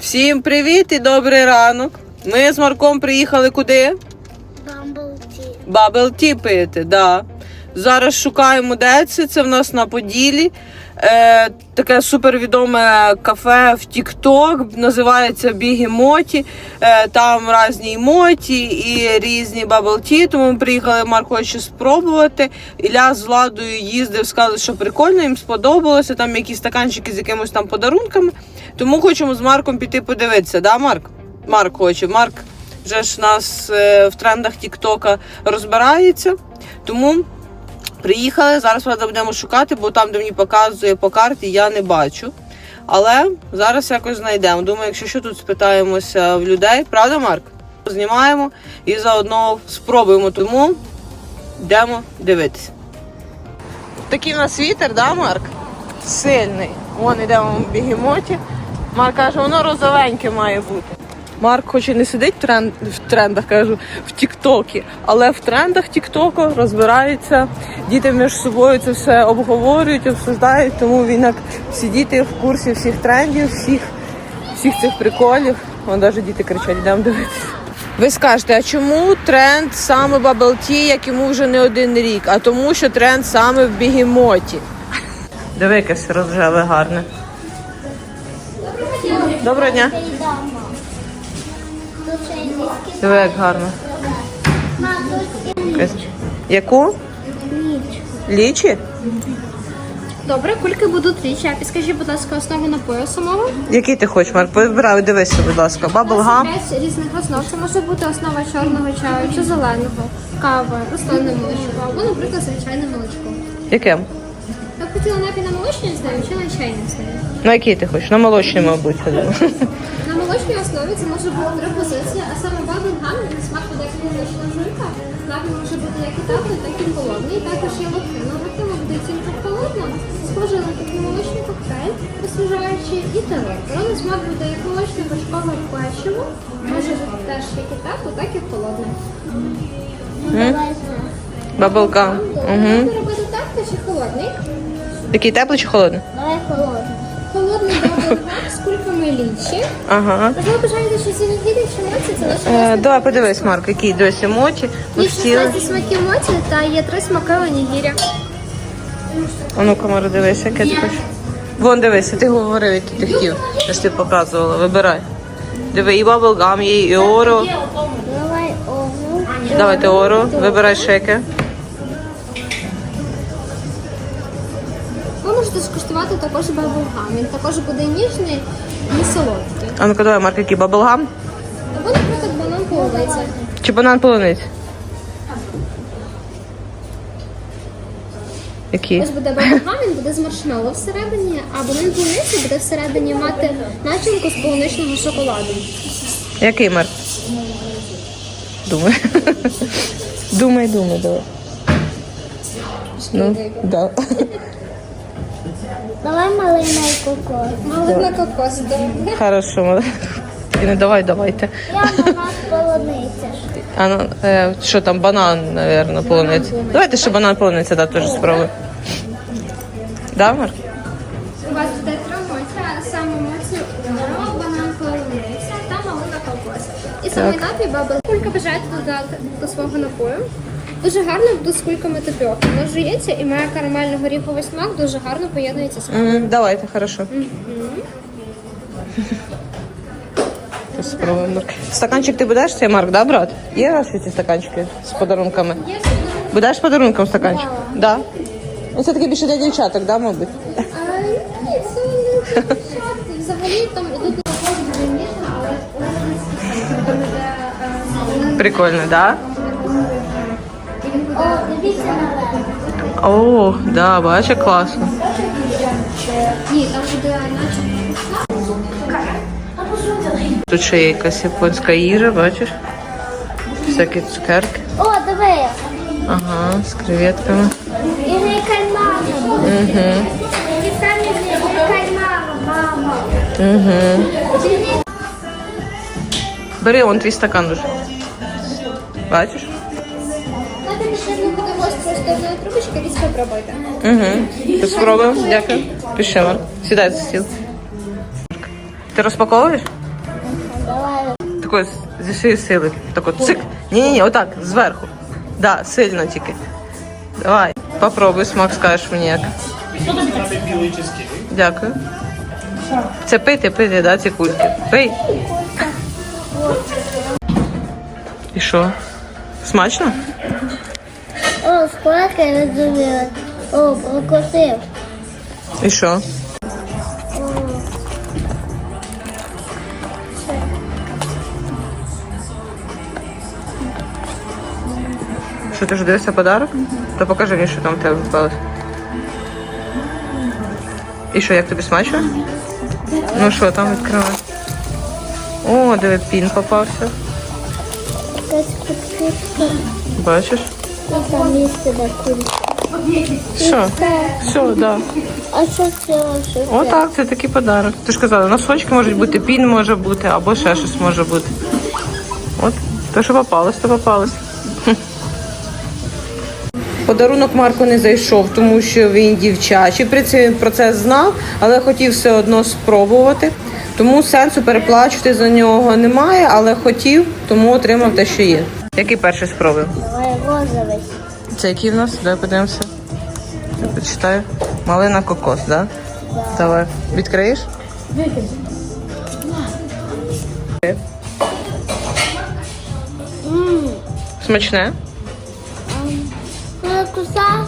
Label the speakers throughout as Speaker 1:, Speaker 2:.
Speaker 1: Всім привіт і добрий ранок. Ми з Марком приїхали куди?
Speaker 2: Бамблті.
Speaker 1: Бабл ті пити, да. Зараз шукаємо, де це. Це в нас на Поділі. Е, таке супервідоме кафе в Тік-Ток, називається Бігемоті. Е, там різні емоті і різні бабл ті. Тому ми приїхали, Марк хоче спробувати. Ілля з владою їздив, сказали, що прикольно, їм сподобалося. Там якісь стаканчики з якимось там подарунками. Тому хочемо з Марком піти подивитися, да, Марк? Марк хоче. Марк вже ж нас е, в трендах Тіктока розбирається. Тому приїхали. Зараз правда будемо шукати, бо там, де мені показує по карті, я не бачу. Але зараз якось знайдемо. Думаю, якщо що тут спитаємося в людей, правда, Марк? Знімаємо і заодно спробуємо. Тому йдемо дивитися. Такий у нас вітер, да, Марк? Сильний. Вон йдемо в бігемоті. Марк каже, воно розовеньке має бути. Марк хоч і не сидить в, тренд, в трендах, кажу, в Тіктокі, але в трендах Тіктоку розбирається. Діти між собою це все обговорюють, обсуждають, тому він як всі діти в курсі всіх трендів, всіх, всіх цих приколів. Вон навіть діти кричать, йдемо дивитися. Ви скажете, а чому тренд саме Bubble Tea, як йому вже не один рік? А тому, що тренд саме в бігемоті. Диви, якесь розжеве гарне. Доброго дня. Диви, як гарно. Яку?
Speaker 2: ніч.
Speaker 1: Лічі?
Speaker 3: Добре, кульки будуть річі. А підскажіть, будь ласка, основу напою самого.
Speaker 1: Який ти хочеш, Марк? Вибирай, дивися, будь ласка. Баблгам.
Speaker 3: п'ять різних основ. Це може бути основа чорного чаю чи зеленого, кава, рослинне молочко або, наприклад, звичайне молочко.
Speaker 1: Яке?
Speaker 3: Хотіла напій на молочній основі чи на чайній основі.
Speaker 1: На який ти хочеш? На молочний, мабуть. я думаю.
Speaker 3: На молочній основі це може бути три позиції, а саме баблгам він смак буде молочна жуйка. Напій може бути як і теплий, так і холодний. Також є лохина. Лохина буде тільки холодна, схожа на такий молочний коктейль, освіжаючий і телефон. Смак буде як молочне вершкове печиво. Може бути теж як і теплий, так і
Speaker 2: знаю.
Speaker 1: Баблгам. Угу.
Speaker 3: Робити теплий чи холодний?
Speaker 1: Який теплий чи холодний?
Speaker 2: Давай холодно.
Speaker 3: Холодний баблгам з кульками лічі.
Speaker 1: Ага.
Speaker 3: Можливо, бажаєте щось інгіди чи моці, це лише
Speaker 1: Е, давай подивись, Марк, який досі моті. Ми
Speaker 3: Є 16 смаків моці та є 3 смаки онігіря.
Speaker 1: А ну, Камара, дивись, яке ти хочеш. Вон дивися, ти говорив, який ти хотів. Я ж ти показувала. Вибирай. Диви, і баблгам є, і оро.
Speaker 2: Давай огну.
Speaker 1: Давайте оро. Вибирай ще
Speaker 3: також баблгам. Він також буде ніжний і солодкий.
Speaker 1: А ну-ка, давай, Марк, який баблгам?
Speaker 3: Або, наприклад, банан половиця.
Speaker 1: Чи банан полуниць? Який?
Speaker 3: Ось буде баблгам, він буде з маршмеллоу всередині, а банан полуниця буде всередині мати начинку з полуничного шоколаду.
Speaker 1: Який Марк? Думай. Думай, думай, давай. Ну, да.
Speaker 2: Давай малина і кокос.
Speaker 3: Малина кокос, добре.
Speaker 1: Хорошо. молодець. І не давай, давайте.
Speaker 2: Я мама полуниця.
Speaker 1: А ну, е, що там, банан, наверное, полуниця. Давайте ще банан полуниця, да, теж спробуй. Да, Марк?
Speaker 3: У вас буде три саме моці банан полуниця та малина кокос. І саме напій бабл. Кулька бажаєте додати до свого напою. Дуже гарно буде з кульками тапіоки. Воно жується і має карамельно-горіховий смак, дуже гарно поєднується з
Speaker 1: М, Давайте, хорошо. Спробуємо. Марк. Стаканчик ти будеш цей, Марк, да, брат? Є ваші ці стаканчики з подарунками? Будеш з подарунком стаканчик? Да. Ну, це таки більше для дівчаток, да, мабуть?
Speaker 3: А, ні, це не дівчата. Взагалі там ідуть на ніжно, але
Speaker 1: Прикольно, да?
Speaker 2: О, дивіться на мене.
Speaker 1: О, да, бачиш, класно.
Speaker 3: Ні, там буде наче
Speaker 1: Тут ще є якась японська їжа, бачиш? Всякі цукерки.
Speaker 2: О, диви.
Speaker 1: Ага, з креветками.
Speaker 2: І не кальмара. Угу. І самі не кальмара, мама.
Speaker 1: Угу.
Speaker 2: Чи не
Speaker 1: Бери, он твій стакан уже. Бачиш?
Speaker 3: Одної трубочки, різко пробуйте.
Speaker 1: Угу. Спробуємо, дякую. Пиши, Марк. Сідай за стіл. Ти розпаковуєш? такої зі всієї сили. Так от цик. Ні, ні, ні, отак, зверху. Да, сильно тільки. Давай, попробуй, смак скажеш мені як. Дякую. Це пити, пити, да, ці кульки. Пий. І що? Смачно?
Speaker 2: Я розумію. О, прокусив.
Speaker 1: І що? Що ти ж дивишся подарок? То покажи мені, що там в тебе впалось. І що, як тобі смачно? Ну що там відкривай? О, диви, пін попався. Бачиш?
Speaker 2: Там місце на кульці.
Speaker 1: Що? Все, да.
Speaker 2: А що це? Що це?
Speaker 1: Отак, це такий подарок. Ти ж казала, носочки можуть бути, пін може бути, або ще щось може бути. От, те, що попалось, то попалось. Подарунок Марко не зайшов, тому що він дівчачий. В принципі, він про це знав, але хотів все одно спробувати. Тому сенсу переплачувати за нього немає, але хотів, тому отримав те, що є. Який перший спробуємо?
Speaker 2: Розовий.
Speaker 1: Це який в нас? Давай подивимося. Я почитаю. Малина кокос, да? Давай. Відкриєш?
Speaker 2: Ммм.
Speaker 1: Смачне?
Speaker 2: Коли кусаєш,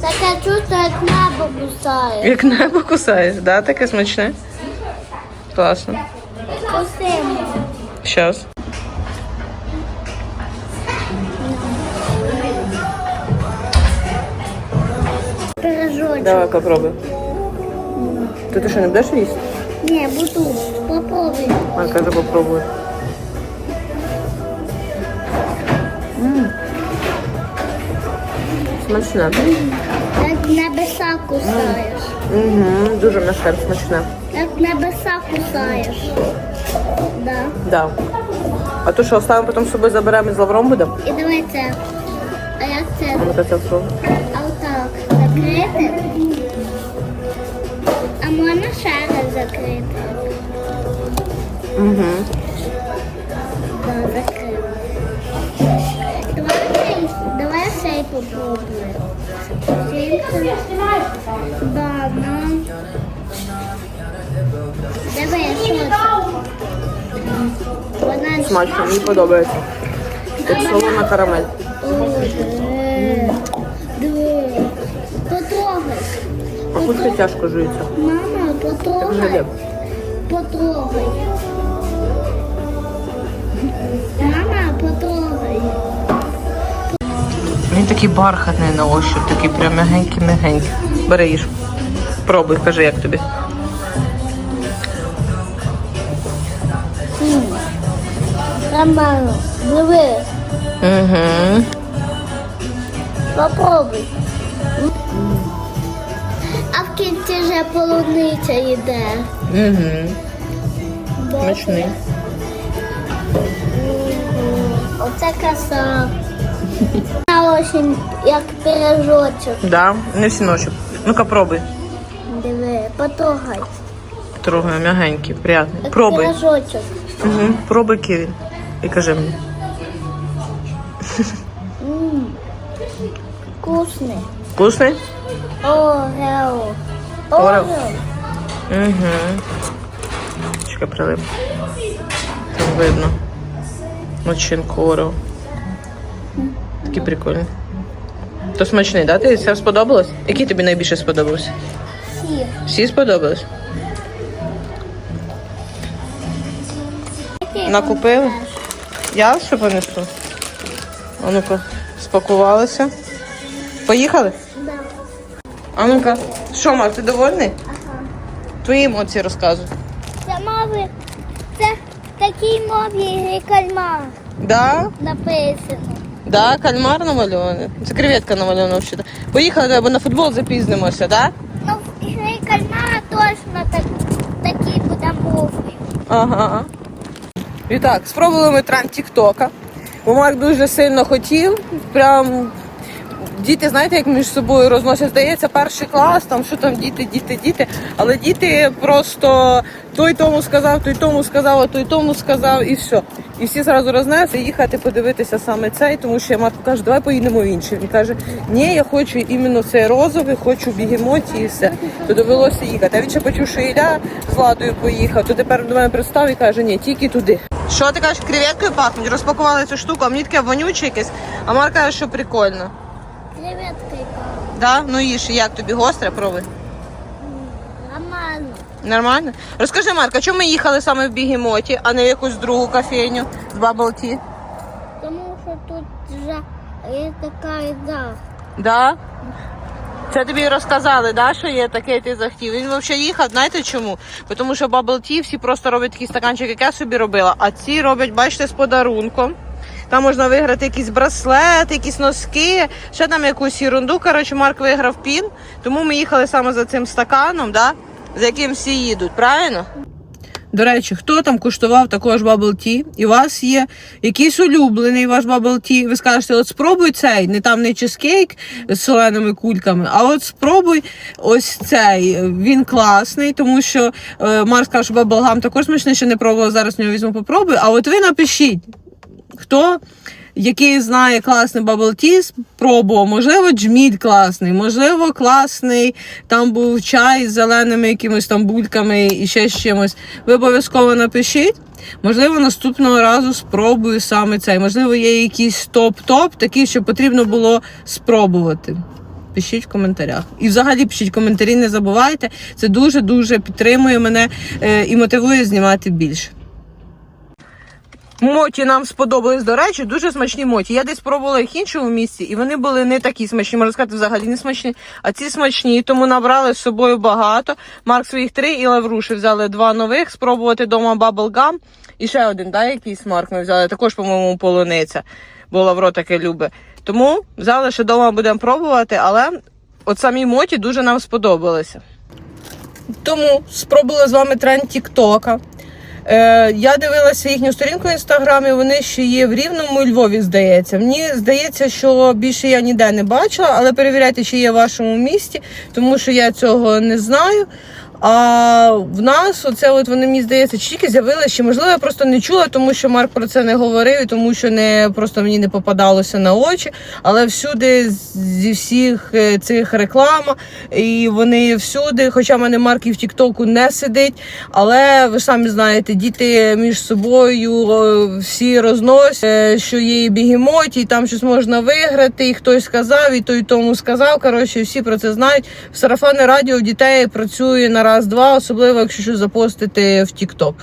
Speaker 2: таке чувство, як небо кусає.
Speaker 1: Як небо кусаєш, да? Таке смачне? Класно.
Speaker 2: Кусимо.
Speaker 1: Щас. Давай попробуй. Ти, ти що, не будеш їсти?
Speaker 2: Не, буду. Попробуй.
Speaker 1: А, каже, попробуй. Смачне.
Speaker 2: Як небеса кусаєш.
Speaker 1: Угу, дуже м'ясне, смачне.
Speaker 2: Як небеса кусаєш. Да.
Speaker 1: Да. А то що, оставимо потім з собою заберемо і з лавром будемо?
Speaker 2: І давай це. А як це?
Speaker 1: Ну-ка це спробуй.
Speaker 2: Закрити. А можна ще раз закрити?
Speaker 1: Угу.
Speaker 2: Да, закрив. Давай давай цей попробуємо. Цей. Да, ну. Давай, це? Вона
Speaker 1: Смачно, мені подобається. Як солона карамель. А кулька тяжко жується.
Speaker 2: Мама, потрогай. Потрогай. Мама, потрогай.
Speaker 1: Він такий бархатний на ощупь, такий прям мягенький-мягенький. Бери їж. Пробуй, кажи, як тобі.
Speaker 2: Нормально. Диви.
Speaker 1: Угу.
Speaker 2: Попробуй. Кінці вже полуниця йде.
Speaker 1: Угу. Смачний.
Speaker 2: Оце краса. На осінь, як пирожочок.
Speaker 1: Да, не всі ночі. Ну-ка пробуй.
Speaker 2: Диви, потрогай.
Speaker 1: Трогай, мягенький, приятний.
Speaker 2: Як
Speaker 1: Пробуй.
Speaker 2: пирожочок.
Speaker 1: Угу. Пробуй ківін. І кажи мені.
Speaker 2: М, Вкусний.
Speaker 1: Вкусний?
Speaker 2: Орео.
Speaker 1: Орео. Угу. Чекай, прилип. Там видно. Начинку Орео. Такий прикольний. То смачний, да? Ти це сподобалось? Який тобі найбільше сподобався?
Speaker 2: Всі.
Speaker 1: Всі сподобались? Накупили? Я що понесу? А ну-ка, спакувалися. Поїхали?
Speaker 2: Да.
Speaker 1: А ну-ка, що, Мар, ти довольний? Ага. Твої емоції розказуй.
Speaker 2: Це мови. Це такий мові кальмар
Speaker 1: Да?
Speaker 2: написано.
Speaker 1: Да, кальмар намальований. Це креветка намальована взагалі. Поїхали, бо на футбол запізнимося, да?
Speaker 2: Ну, в ігри кальмара точно так, такий буде мовою.
Speaker 1: Ага. І так, спробували ми тренд Тіктока. Бо Марк дуже сильно хотів. Прям діти, знаєте, як між собою розносять, здається, перший клас, там що там діти, діти, діти. Але діти просто той тому сказав, той тому сказав, а той тому сказав, і все. І всі зразу рознесли їхати подивитися саме цей, тому що я Марко каже, давай поїдемо в інший. Він каже, ні, я хочу іменно цей розовий, хочу бігемоті і все. То довелося їхати. А він ще почув, що Ілля з Ладою поїхав, то тепер до мене пристав і каже, ні, тільки туди. Що ти кажеш, креветкою пахнуть? Розпакували цю штуку, а мені таке вонюче якесь, а Марк каже, що прикольно.
Speaker 2: Креветка
Speaker 1: Да? Ну їж, як тобі гостре, пробуй.
Speaker 2: Нормально.
Speaker 1: Нормально? Розкажи, Марка, чому ми їхали саме в Бігемоті, а не в якусь другу кофейню в Bubble Tea?
Speaker 2: Тому що тут вже є така їда.
Speaker 1: Да? Це тобі розказали, да, що є таке, ти захотів. Він взагалі їхав, знаєте чому? Бо Тому що Bubble Tea всі просто роблять такий стаканчик, як я собі робила, а ці роблять, бачите, з подарунком. Там можна виграти якийсь браслет, якісь носки, ще там якусь ерунду. Коротше, Марк виграв пін, тому ми їхали саме за цим стаканом, да, за яким всі їдуть, правильно? До речі, хто там куштував також Tea, і у вас є якийсь улюблений ваш Tea, ви скажете, от спробуй цей, не там не чизкейк з соленими кульками, а от спробуй ось цей. Він класний, тому що е, Марк сказав, що Gum також смачний, ще не пробувала, зараз в нього візьму попробую. А от ви напишіть, хто який знає класний Bubble Tea, пробував. Можливо, джміль класний, можливо, класний. Там був чай з зеленими якимись там бульками і ще з чимось. Ви обов'язково напишіть. Можливо, наступного разу спробую саме цей. Можливо, є якийсь топ-топ, такий, що потрібно було спробувати. Пишіть в коментарях. І взагалі пишіть коментарі, не забувайте. Це дуже-дуже підтримує мене е, і мотивує знімати більше. Моті нам сподобались, до речі, дуже смачні моті. Я десь пробувала їх іншому місці, і вони були не такі смачні, можна сказати, взагалі не смачні. А ці смачні, тому набрали з собою багато. Марк своїх три і Лавруші взяли два нових, спробувати вдома Bubblegum. І ще один, да, якийсь Марк ми взяли, також, по-моєму, полуниця, бо Лавро таке любить. Тому взяли, що вдома будемо пробувати, але от самі моті дуже нам сподобалися. Тому спробували з вами тренд Тіктока. Е, я дивилася їхню сторінку в інстаграмі. Вони ще є в Рівному і Львові, здається. Мені здається, що більше я ніде не бачила, але перевіряйте, чи є в вашому місті, тому що я цього не знаю. А в нас оце от вони мені здається, тільки з'явилися, чи можливо я просто не чула, тому що Марк про це не говорив, і тому що не просто мені не попадалося на очі. Але всюди зі всіх е, цих реклама, і вони всюди. Хоча в мене Марк і в Тіктоку не сидить. Але ви ж самі знаєте, діти між собою всі розносять, е, що є і бігемоті, і там щось можна виграти, і хтось сказав, і той тому сказав. Коротше, всі про це знають. В сарафанне радіо дітей працює на раз-два, особливо якщо щось запостити в Тікток.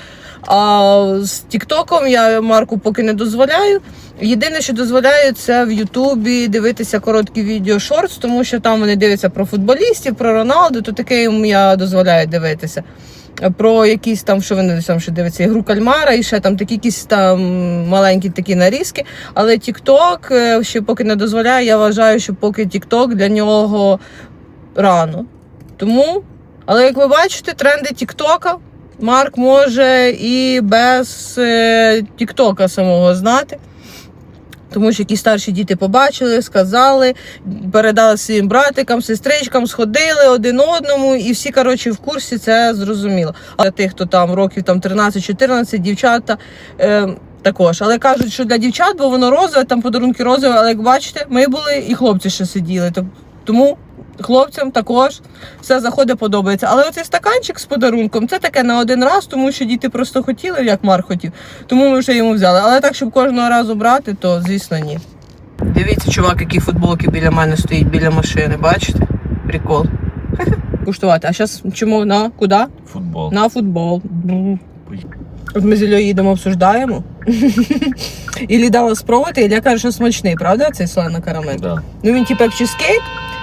Speaker 1: А з Тіктоком я Марку поки не дозволяю. Єдине, що дозволяю, це в Ютубі дивитися короткі відео шортс, тому що там вони дивляться про футболістів, про Роналду, то таке їм я дозволяю дивитися. Про якісь там, що вони там ще дивляться, ігру кальмара і ще там такі якісь там маленькі такі нарізки. Але TikTok е, ще поки не дозволяє, я вважаю, що поки TikTok для нього рано. Тому, але як ви бачите, тренди Тіктока Марк може і без е, Тіктока самого знати. Тому що якісь старші діти побачили, сказали, передали своїм братикам, сестричкам, сходили один одному, і всі, коротше, в курсі це зрозуміло. А для тих, хто там років там 13-14, дівчата е, також. Але кажуть, що для дівчат, бо воно розове, там подарунки розові, але як бачите, ми були і хлопці ще сиділи. Тому хлопцям також все заходить, подобається. Але оцей стаканчик з подарунком це таке на один раз, тому що діти просто хотіли, як Марк хотів. Тому ми вже йому взяли. Але так, щоб кожного разу брати, то звісно ні. Дивіться, чувак, які футболки біля мене стоїть біля машини, бачите? Прикол. Куштувати. А зараз чому на куди?
Speaker 4: Футбол.
Speaker 1: На футбол. От ми з Іллею їдемо, обсуждаємо. Іллі дала спробувати, Ілля каже, що смачний, правда, цей слана карамель?
Speaker 4: Да.
Speaker 1: Ну він типу як чизкейк,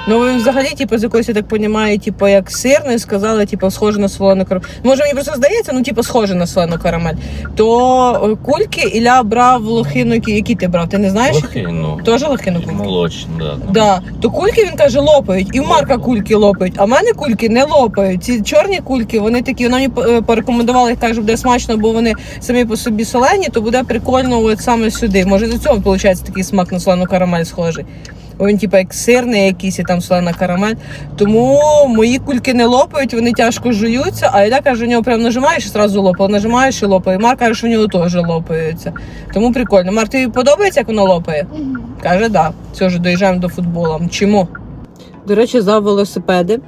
Speaker 1: ну він взагалі, типу, з якоюсь, я так розумію, типу, як сирний, сказали, типу, схоже на солону карамель. Може, мені просто здається, ну, типу, схоже на солону карамель. То е, кульки Ілля брав лохину, які, які ти брав, ти не знаєш?
Speaker 4: Лохи, ну.
Speaker 1: Теж лохину кульки?
Speaker 4: Молочні, да.
Speaker 1: Да, то кульки він каже лопають, і в Марка кульки лопають, а в мене кульки не лопають. Ці чорні кульки, вони такі, вона мені е, порекомендувала, каже, буде смачно, бо вони самі по собі солені, то буде прикольно от саме сюди. Може, до цього виходить такий смак на слону карамель схожий. Він типу як сирний якийсь і там солена карамель. Тому мої кульки не лопають, вони тяжко жуються, а я кажу, у нього прям нажимаєш і зразу лопає, нажимаєш і лопає. Марк каже, що в нього теж лопаються. Тому прикольно. Марк, тобі подобається, як воно лопає? Каже, так. Да. Все ж доїжджаємо до футболу. Чому? До речі, за велосипеди.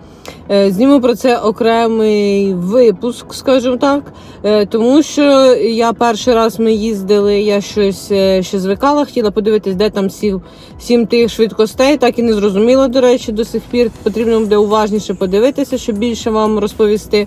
Speaker 1: Е, Зніму про це окремий випуск, скажімо так. Е, Тому що я перший раз ми їздили, я щось е, ще звикала, хотіла подивитись, де там сів сім тих швидкостей. Так і не зрозуміла, до речі, до сих пір. Потрібно буде уважніше подивитися, щоб більше вам розповісти.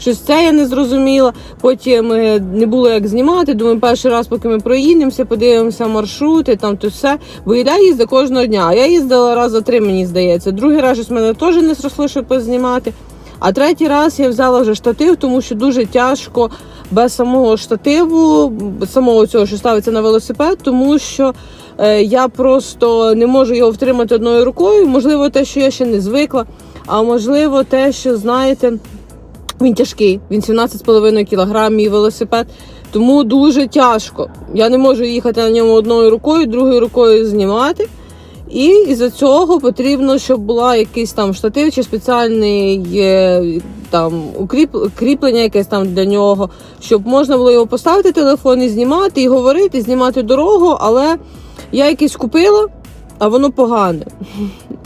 Speaker 1: Щось це я не зрозуміла. Потім е, не було як знімати. Думаю, перший раз, поки ми проїдемося, подивимося маршрути, там то все. Бо Ілля їздить кожного дня. А я їздила раз за три, мені здається. Другий раз щось мене теж не зросло, щоб познімати. А третій раз я взяла вже штатив, тому що дуже тяжко без самого штативу, самого цього, що ставиться на велосипед, тому що е, я просто не можу його втримати одною рукою. Можливо, те, що я ще не звикла, а можливо, те, що знаєте. Він тяжкий, він 17,5 кг, мій велосипед. Тому дуже тяжко. Я не можу їхати на ньому одною рукою, другою рукою знімати. І із-за цього потрібно, щоб була якийсь там штатив чи спеціальний е, там укріп, кріплення якесь там для нього, щоб можна було його поставити телефон і знімати, і говорити, знімати дорогу, але я якийсь купила, а воно погане.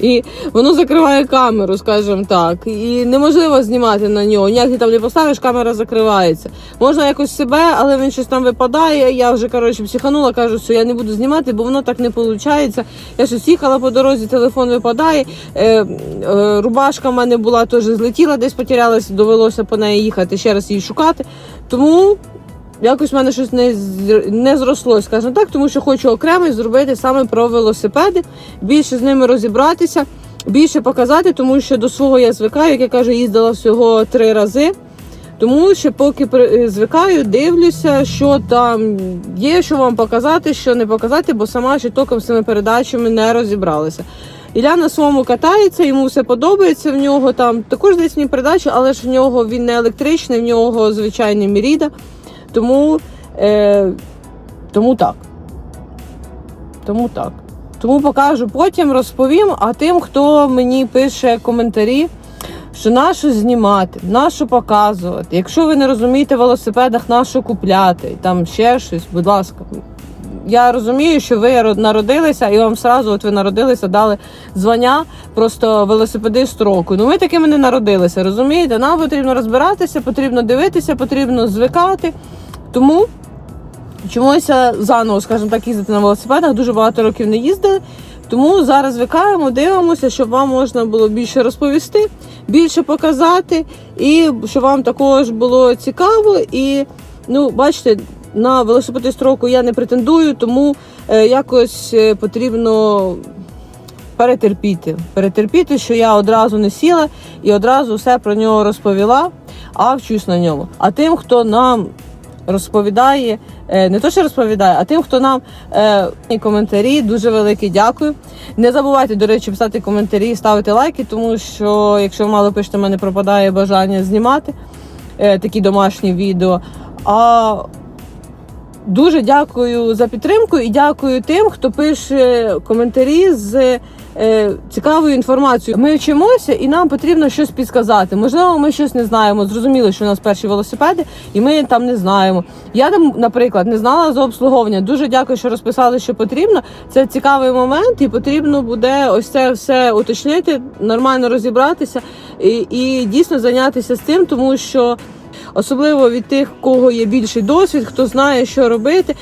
Speaker 1: І воно закриває камеру, скажімо так. І неможливо знімати на нього. Ніяк ти там не поставиш, камера закривається. Можна якось себе, але він щось там випадає. Я вже коротше психанула, кажу, що я не буду знімати, бо воно так не виходить. Я щось їхала по дорозі, телефон випадає. Е, е, рубашка в мене була теж злетіла, десь потерялася, довелося по неї їхати, ще раз її шукати. Тому якось в мене щось не, не зросло, скажімо так, тому що хочу окремий зробити саме про велосипеди, більше з ними розібратися, більше показати, тому що до свого я звикаю, як я кажу, їздила всього три рази. Тому що поки при- звикаю, дивлюся, що там є, що вам показати, що не показати, бо сама ще током з цими передачами не розібралася. Ілля на своєму катається, йому все подобається. В нього там також десь мені передачі, але ж в нього він не електричний, в нього звичайний Міріда. Тому, е, тому так. Тому так. Тому покажу потім, розповім. А тим, хто мені пише коментарі, що нащо знімати, нащо показувати. Якщо ви не розумієте в велосипедах, нащо купляти, там ще щось, будь ласка. Я розумію, що ви народилися, і вам сразу, от ви народилися, дали звання просто велосипедист року. Ну ми такими не народилися, розумієте? Нам потрібно розбиратися, потрібно дивитися, потрібно звикати. Тому чомусь я заново, скажімо так, їздити на велосипедах. Дуже багато років не їздили. Тому зараз звикаємо, дивимося, щоб вам можна було більше розповісти, більше показати, і щоб вам також було цікаво. І ну, бачите, на велосипедист року я не претендую, тому е, якось е, потрібно перетерпіти. Перетерпіти, що я одразу не сіла і одразу все про нього розповіла, а вчусь на ньому. А тим, хто нам розповідає, е, не то, що розповідає, а тим, хто нам е, коментарі, дуже велике дякую. Не забувайте, до речі, писати коментарі, ставити лайки, тому що якщо мало пишете, в мене пропадає бажання знімати е, такі домашні відео. А Дуже дякую за підтримку і дякую тим, хто пише коментарі з е, цікавою інформацією. Ми вчимося і нам потрібно щось підказати. Можливо, ми щось не знаємо. Зрозуміло, що у нас перші велосипеди, і ми там не знаємо. Я там, наприклад, не знала за обслуговування. Дуже дякую, що розписали, що потрібно. Це цікавий момент, і потрібно буде ось це все уточнити, нормально розібратися і, і дійсно зайнятися з цим, тому що. Особливо від тих, кого є більший досвід, хто знає, що робити,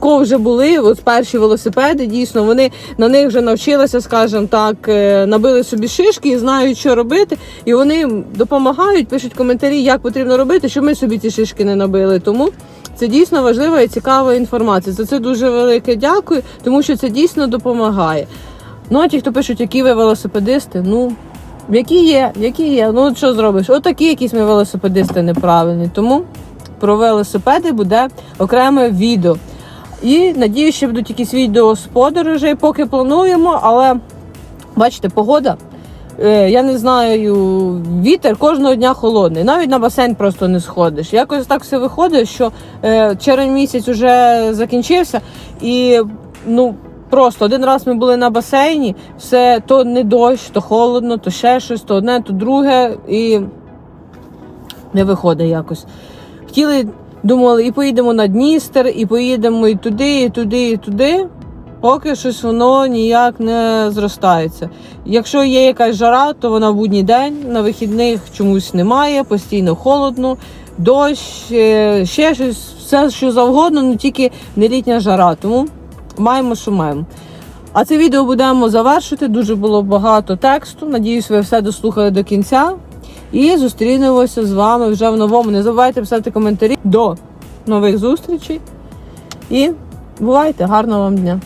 Speaker 1: кого вже були от перші велосипеди. Дійсно, вони на них вже навчилися, скажімо так, е, набили собі шишки і знають, що робити. І вони допомагають, пишуть коментарі, як потрібно робити, щоб ми собі ці шишки не набили. Тому це дійсно важлива і цікава інформація. За це дуже велике дякую, тому що це дійсно допомагає. Ну а ті, хто пишуть, які ви велосипедисти, ну. Які є, які є. Ну що зробиш? Отакі якісь ми велосипедисти неправильні. Тому про велосипеди буде окреме відео. І надію, що будуть якісь відео з подорожей, поки плануємо, але бачите, погода. е, Я не знаю, вітер кожного дня холодний. Навіть на басейн просто не сходиш. Якось так все виходить, що е, червень місяць вже закінчився, і ну Просто один раз ми були на басейні, все то не дощ, то холодно, то ще щось, то одне, то друге, і не виходить якось. Хотіли, думали, і поїдемо на Дністер, і поїдемо і туди, і туди, і туди. Поки щось воно ніяк не зростається. Якщо є якась жара, то вона в будній день, на вихідних чомусь немає, постійно холодно, дощ, е, ще щось, все що завгодно, але тільки не літня жара. Тому маємо, що маємо. А це відео будемо завершити. Дуже було багато тексту. Надіюсь, ви все дослухали до кінця. І зустрінемося з вами вже в новому. Не забувайте писати коментарі. До нових зустрічей. І бувайте! Гарного вам дня!